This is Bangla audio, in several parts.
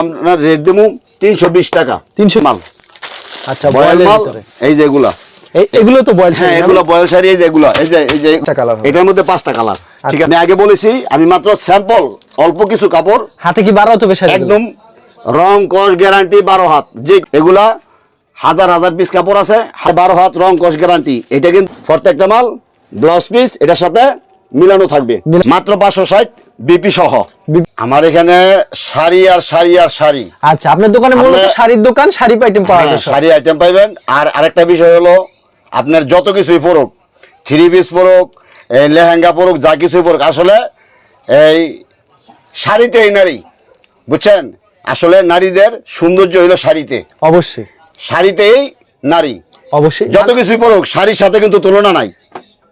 আপনার রেট দেবো তিনশো বিশ টাকা। তিনশো মাল। আচ্ছা বয়েল মাল এই যে এগুলা। এগুলো তো বয়েল হ্যাঁ এগুলো বয়েল শাড়ি এই যে এগুলো। এই যে এই যে পাঁচটা এটার মধ্যে পাঁচটা কালার ঠিক আচ্ছা। আছে? আমি আগে বলেছি আমি মাত্র স্যাম্পল অল্প কিছু কাপড়। হাতে কি বারো বেশি একদম রং কস গ্যারান্টি বারো হাত। যে এগুলা হাজার হাজার পিস কাপড় আছে বারো হাত রং কস গ্যারান্টি এটা কিন্তু প্রত্যেকটা মাল ব্লাউজ পিস এটার সাথে মিলানো থাকবে। মাত্র পাঁচশো ষাট বিপি সহ। আমার এখানে শাড়ি আর শাড়ি আর শাড়ি। আচ্ছা আপনার দোকানে মূলত শাড়ির দোকান শাড়ি আইটেম পাওয়া হ্যাঁ, যায় শাড়ি আইটেম পাইবেন। আর আরেকটা বিষয় হলো আপনার যত কিছুই পড়ুক থ্রি পিস পড়ুক লেহেঙ্গা পড়ুক যা কিছুই পড়ুক আসলে এই শাড়িতেই নারী বুঝছেন? আসলে নারীদের সৌন্দর্য হইল শাড়িতে। অবশ্যই। শাড়িতেই নারী। অবশ্যই। যত কিছুই পড়ুক শাড়ির সাথে কিন্তু তুলনা নাই।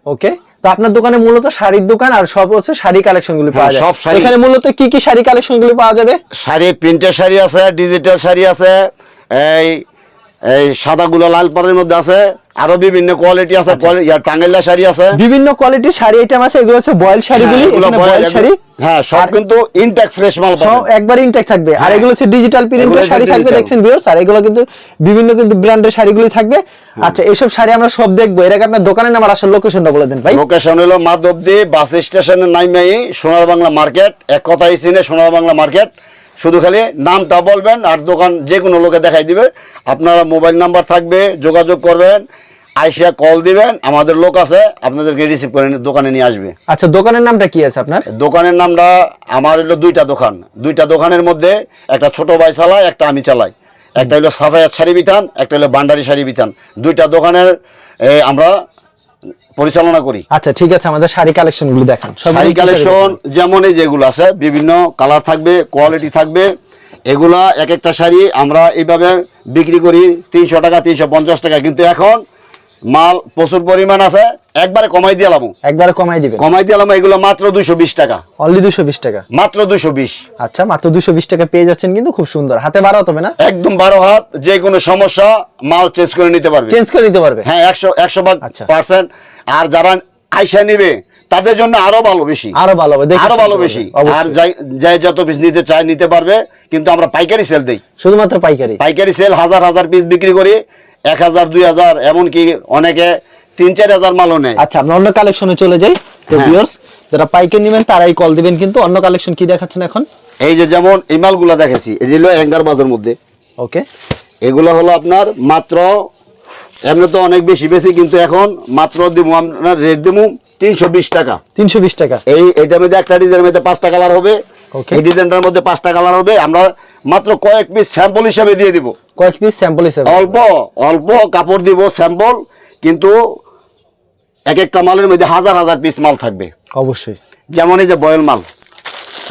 ওকে তো আপনার দোকানে মূলত শাড়ির দোকান আর সব হচ্ছে শাড়ি কালেকশন গুলি পাওয়া হ্যাঁ, যায় সব শাড়ি। এখানে মূলত কি কি শাড়ি কালেকশন গুলি পাওয়া যাবে শাড়ি প্রিন্টের শাড়ি আছে ডিজিটাল শাড়ি আছে এই এই সাদাগুলো লাল পাড়ের মধ্যে আছে। আরও বিভিন্ন কোয়ালিটি আছে কোয়ালি- টাঙ্গাইলা শাড়ি আছে। বিভিন্ন কোয়ালিটির শাড়ি আইটেম আছে এগুলো হচ্ছে বয়েল শাড়িগুলি হ্যাঁ, বয়েল শাড়ি। হ্যাঁ সব কিন্তু ইনটেক ফ্রেশ মাল সব একবার ইনটেক থাকবে। আর হ্যাঁ। এগুলো হচ্ছে ডিজিটাল প্রিন্টের শাড়ি থাকবে দেখছেন ভিউয়ার্স আর এগুলো কিন্তু বিভিন্ন কিন্তু ব্র্যান্ডের শাড়িগুলি থাকবে। আচ্ছা এইসব শাড়ি আমরা সব দেখব। এর আগে আপনার দোকানের নাম আর আসল লোকেশনটা বলে দেন ভাই। লোকেশন হলো মাধবদী বাস স্টেশনের নাইমাই সোনার বাংলা মার্কেট। এক কথাই চিনে সোনার বাংলা মার্কেট। শুধু খালি নামটা বলবেন আর দোকান যে কোনো লোকে দেখাই দিবে। আপনারা মোবাইল নাম্বার থাকবে যোগাযোগ করবেন আইসিয়া কল দিবেন আমাদের লোক আছে আপনাদেরকে রিসিভ করে দোকানে নিয়ে আসবে। আচ্ছা দোকানের নামটা কি আছে আপনার? দোকানের নামটা আমার হলো দুইটা দোকান। দুইটা দোকানের মধ্যে একটা ছোট ভাই চালায় একটা আমি চালাই। একটা হলো সাফায়াত শাড়ি বিতান একটা হলো বান্ডারি শাড়ি বিতান। দুইটা দোকানের আমরা পরিচালনা করি। আচ্ছা ঠিক আছে আমাদের শাড়ি কালেকশনগুলো দেখান শাড়ি কালেকশন যেমন এই যেগুলো আছে বিভিন্ন কালার থাকবে কোয়ালিটি থাকবে। এগুলা এক একটা শাড়ি আমরা এইভাবে বিক্রি করি তিনশো টাকা তিনশো পঞ্চাশ টাকা। কিন্তু এখন মাল প্রচুর পরিমাণ আছে একবারে কমাই দিয়ে দিলাম একবারে কমাই দিবেন। কমাই দিয়ে দিলাম এগুলো মাত্র দুইশো বিশ টাকা। অনলি দুশো বিশ টাকা? মাত্র দুইশো বিশ। আচ্ছা মাত্র দুশো বিশ টাকা পেয়ে যাচ্ছেন কিন্তু খুব সুন্দর। হাতে বাড়াও তবে না? একদম বারো হাত যে কোনো সমস্যা মাল চেঞ্জ করে নিতে পারবে। চেঞ্জ করে নিতে পারবে? হ্যাঁ একশো একশো ভাগ আচ্ছা। পার্সেন্ট আর যারা আইসা নিবে তাদের জন্য আরও ভালো বেশি। আরও ভালো হবে আরও ভালো বেশি। আর যাই যত পিস নিতে চায় নিতে পারবে কিন্তু আমরা পাইকারি সেল দেই। শুধুমাত্র পাইকারি? পাইকারি সেল হাজার হাজার পিস বিক্রি করি। এক হাজার দুই হাজার এমনকি অনেকে তিন চার হাজার মালও নেয়। আচ্ছা আমরা অন্য কালেকশনে চলে যাই। তো হ্যাঁ। ভিউয়ার্স যারা পাইকারি নেবেন তারাই কল দিবেন কিন্তু। অন্য কালেকশন কি দেখাচ্ছেন এখন? এই যে যেমন এই মালগুলা দেখেছি এই যে হলো অ্যাঙ্গার বাজার মধ্যে। ওকে এগুলো হলো আপনার মাত্র এমনি তো অনেক বেশি বেশি কিন্তু এখন মাত্র দিব আপনার রেট দিব তিনশো বিশ টাকা। তিনশো বিশ টাকা। এই এইটার মধ্যে একটা ডিজাইনের মধ্যে পাঁচটা কালার হবে. এই ডিজাইনটার মধ্যে পাঁচটা কালার হবে। আমরা মাত্র কয়েক পিস স্যাম্পল হিসাবে দিয়ে দিব। কয়েক পিস স্যাম্পল হিসেবে। অল্প অল্প কাপড় দিব স্যাম্পল কিন্তু এক একটা মালের মধ্যে হাজার হাজার পিস মাল থাকবে। অবশ্যই। যেমন এই যে বয়েল মাল।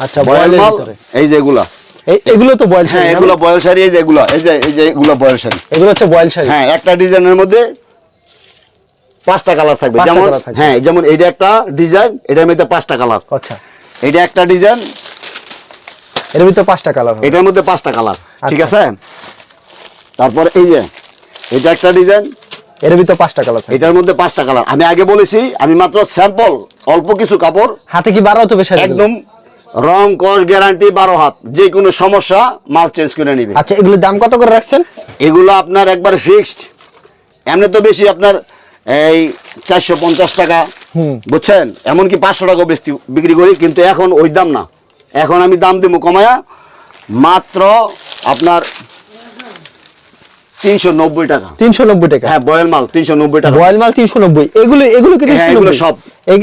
আচ্ছা বয়েল মাল এই যে এগুলা। এগুলো তো বয়েল হ্যাঁ শাড়ি এগুলো বয়েল শাড়ি এই যে এগুলা এই যে এই যে এগুলো বয়েল শাড়ি। এগুলো হচ্ছে বয়েল শাড়ি? হ্যাঁ একটা ডিজাইনের মধ্যে পাঁচটা কালার থাকবে। যেমন হ্যাঁ যেমন এইটা একটা ডিজাইন এটার মধ্যে পাঁচটা কালার। আচ্ছা। এটা একটা ডিজাইন এর ভিতরে পাঁচটা কালার এটার মধ্যে পাঁচটা কালার ঠিক আচ্ছা। আছে? তারপর এই যে এটা একটা ডিজাইন এর ভিতরে পাঁচটা কালার এটার মধ্যে পাঁচটা কালার আমি আগে বলেছি আমি মাত্র স্যাম্পল অল্প কিছু কাপড় হাতে কি তো বেশি একদম রং কস গ্যারান্টি বারো হাত। যে কোনো সমস্যা মাল চেঞ্জ করে নিবে। আচ্ছা এগুলোর দাম কত করে রাখছেন? এগুলো আপনার একবার ফিক্সড এমনি তো বেশি আপনার এই চারশো পঞ্চাশ টাকা। বুঝছেন? এমনকি পাঁচশো টাকা বেশি বিক্রি করি কিন্তু এখন ওই দাম না। এখন আমি দাম দিব কমায়া মাত্র আপনার তিনশো নব্বই টাকা। তিনশো নব্বই টাকা? হ্যাঁ বয়েল মাল তিনশো নব্বই টাকা। বয়েল মাল তিনশো নব্বই। এগুলো এগুলো কি হ্যাঁ, এগুলো সব।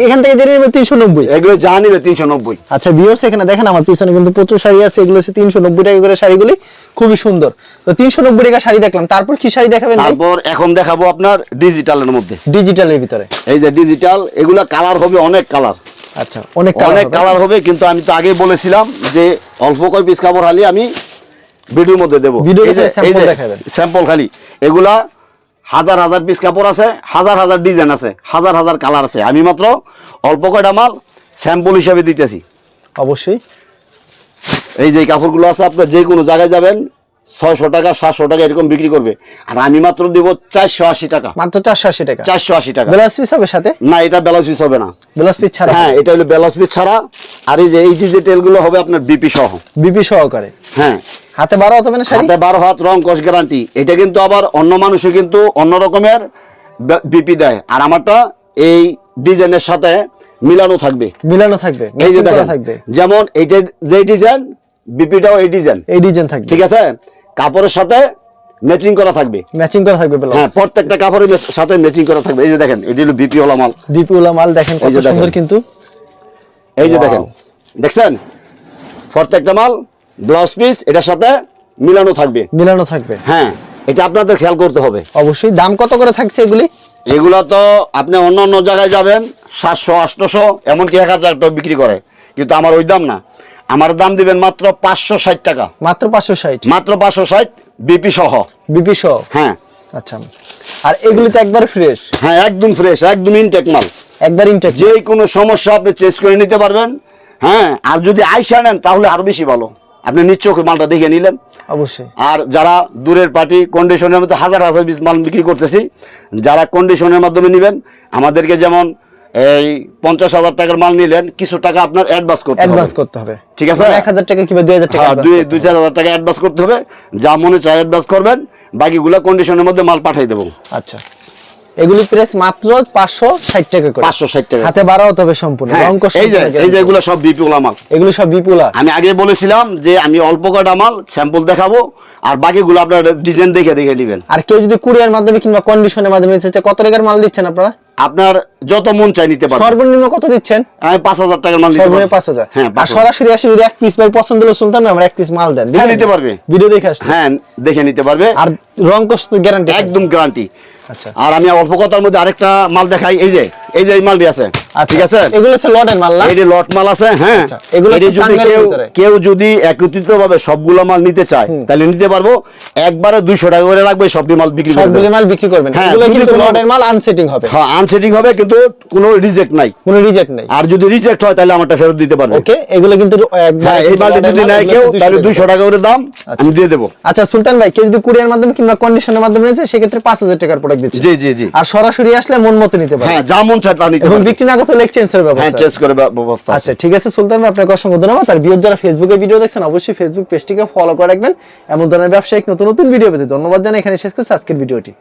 এখান থেকে জেনে নেবে তিনশো নব্বই? এগুলো যা নিবে তিনশো নব্বই। আচ্ছা ভিউয়ার্স এখানে দেখেন আমার পিছনে কিন্তু প্রচুর শাড়ি আছে। এগুলো হচ্ছে তিনশো নব্বই টাকা করে শাড়িগুলি। খুবই সুন্দর। তো তিনশো নব্বই টাকা শাড়ি দেখলাম। তারপর কি শাড়ি দেখাবেন তারপর এখন দেখাবো আপনার ডিজিটালের মধ্যে। ডিজিটালের ভিতরে। এই যে ডিজিটাল এগুলো কালার হবে অনেক কালার। আচ্ছা অনেক অনেক কালার হবে কিন্তু আমি তো আগেই বলেছিলাম যে অল্প কয় পিস কাপড় খালি আমি ভিডিওর মধ্যে দেবো। স্যাম্পল খালি। এগুলা হাজার হাজার পিস কাপড় আছে হাজার হাজার ডিজাইন আছে হাজার হাজার কালার আছে। আমি মাত্র অল্প কয়টা মাল স্যাম্পল হিসাবে দিতেছি। অবশ্যই। এই যে কাপড়গুলো আছে আপনার যে কোনো জায়গায় যাবেন ছয়শো টাকা সাতশো টাকা এরকম বিক্রি করবে। আর আমি মাত্র দিব চারশো আশি টাকা। মাত্র চারশো আশি টাকা? চারশো আশি টাকা। ব্লাউজ পিস হবে সাথে? না এটা ব্যালান্স পিস হবে না। ব্লাউজ পিস ছাড়া? হ্যাঁ এটা হলো ব্যালান্স পিস ছাড়া। আর এই যে এই যে তেলগুলো হবে আপনার বিপি সহ। বিপি সহকারে? হ্যাঁ। হাতে বারো হতে হবে না হাতে বারো হাত রং কস গ্যারান্টি এটা কিন্তু আবার অন্য মানুষও কিন্তু অন্য রকমের বিপি দেয়। আর আমারটা এই ডিজাইনের সাথে মিলানো থাকবে। মিলানো থাকবে। এই যে দেখেন থাকবে। যেমন এইটা যে ডিজাইন বিপিটাও এই ডিজাইন। এই ডিজাইন থাকবে। ঠিক আছে? কাপড়ের সাথে ম্যাচিং করা থাকবে। ম্যাচিং করা থাকবে হ্যাঁ প্রত্যেকটা কাপড়ের সাথে ম্যাচিং করা থাকবে। এই যে দেখেন এটি হলো বিপি ওলা মাল। বিপি উলা মাল দেখেন কত সুন্দর কিন্তু। এই যে দেখেন দেখছেন? প্রত্যেকটা মাল ব্লাউজ পিস এটার সাথে মিলানো থাকবে। মিলানো থাকবে। হ্যাঁ এটা আপনাদের খেয়াল করতে হবে। অবশ্যই দাম কত করে থাকছে এগুলি? এগুলো তো আপনি অন্য অন্য জায়গায় যাবেন সাতশো আটশোশো এমনকি এক হাজার টাকা বিক্রি করে। কিন্তু আমার ওই দাম না। আমার দাম দিবেন মাত্র পাঁচশো ষাট টাকা। মাত্র পাঁচশো ষাট? মাত্র পাঁচশো ষাট বিপি সহ। বিপি সহ? হ্যাঁ। আচ্ছা। আর এগুলি তো একবার ফ্রেশ? হ্যাঁ একদম ফ্রেশ একদম ইনটেক মাল। একবার ইনটেক যে কোনো সমস্যা আপনি চেঞ্জ করে নিতে পারবেন হ্যাঁ। আর যদি আইসা নেন তাহলে আরও বেশি ভালো। আপনি নিশ্চয় মালটা দেখে নিলেন। অবশ্যই। আর যারা দূরের পার্টি কন্ডিশনের মধ্যে হাজার হাজার পিস মাল বিক্রি করতেছি যারা কন্ডিশনের মাধ্যমে নেবেন আমাদেরকে যেমন এই পঞ্চাশ হাজার টাকার মাল নিলেন কিছু টাকা আপনার অ্যাডভান্স করতে অ্যাডভান্স করতে হবে। ঠিক আছে? এক হাজার টাকা কিংবা দুই হাজার টাকা হ্যাঁ দুই দুই চার হাজার টাকা অ্যাডভান্স করতে হবে। যা মনে চায় অ্যাডভান্স করবেন বাকিগুলো কন্ডিশনের মধ্যে মাল পাঠিয়ে দেবো। আচ্ছা। এগুলি প্রেস মাত্র পাঁচশো ষাট টাকা করে। পাঁচশো ষাট টাকা। হাতে বারো হতে হবে সম্পূর্ণ। হ্যাঁ, এই যে এই যে। এগুলো সব বিপুল মাল। এগুলি সব বিপুলা। আমি আগে বলেছিলাম যে আমি অল্প কটা মাল স্যাম্পল দেখাবো আর বাকিগুলো আপনার ডিজাইন দেখে দেখে নেবেন। আর কেউ যদি কুরিয়ার মাধ্যমে কিংবা কন্ডিশনের মাধ্যমে নিতে চায় কত টাকার মাল দিচ্ছেন আপনারা? আপনার যত মন চাই নিতে পারবেন। সর্বনিম্ন কত দিচ্ছেন? আমি পাঁচ হাজার টাকার মাল নিতে পারব। পাঁচ হাজার। হ্যাঁ আর সরাসরি আসে যদি এক পিস ভাই পছন্দ হলো সুলতান না আমরা এক পিস মাল দেন। হ্যাঁ, নিতে পারবে। ভিডিও দেখে আসলে হ্যাঁ দেখে নিতে পারবে। আর রং কষ্ট গ্যারান্টি একদম গ্যারান্টি আচ্ছা। আর আমি অল্প কথার মধ্যে আরেকটা মাল দেখাই এই যে। এই যে এই মালটি আছে ঠিক আছে? এগুলো হচ্ছে লটের মাল না? এই লট মাল আছে হ্যাঁ? আচ্ছা, এগুলো যদি কেউ কেউ যদি একত্রিত ভাবে সবগুলো মাল নিতে চায় তাহলে নিতে পারব। একবারে দুইশো টাকা করে রাখবে সবটি মাল বিক্রি সবগুলো মাল বিক্রি করবেন। হ্যাঁ, এগুলো কিন্তু লটের মাল আনসেটিং হবে। হ্যাঁ আনসেটিং হবে কিন্তু কোনো রিজেক্ট নাই। কোনো রিজেক্ট নেই। আর যদি রিজেক্ট হয় তাহলে আমারটা ফেরত দিতে পারবে। ওকে এগুলো কিন্তু একবার হ্যাঁ এই মালটি যদি নেয় কেউ তাহলে দুইশো টাকা। করে দাম আমি দিয়ে দেবো। আচ্ছা সুলতান ভাই কেউ যদি কুরিয়ার মাধ্যমে কিংবা কন্ডিশনের মাধ্যমে নিতে সেক্ষেত্রে পাঁচ হাজার টাকার প্রোডাক্ট দিচ্ছে। জি জি জি। আর সরাসরি আসলে মন মতো নিতে পারে হ্যাঁ যা মন চায় তা নিতে এবং বিক্রি না করতে এক্সচেঞ্জের হ্যাঁ ব্যবস্থা চেঞ্জ করে ব্যবস্থা আচ্ছা ঠিক আছে সুলতান আপনাকে অসংখ্য ধন্যবাদ। আর যারা ফেসবুকে ভিডিও দেখছেন অবশ্যই ফেসবুক পেজটিকে ফলো করে রাখবেন। এমন ধরনের ব্যবসায়িক নতুন নতুন ভিডিও পেতে ধন্যবাদ জানাই। এখানে শেষ করছি আজকের ভিডিওটি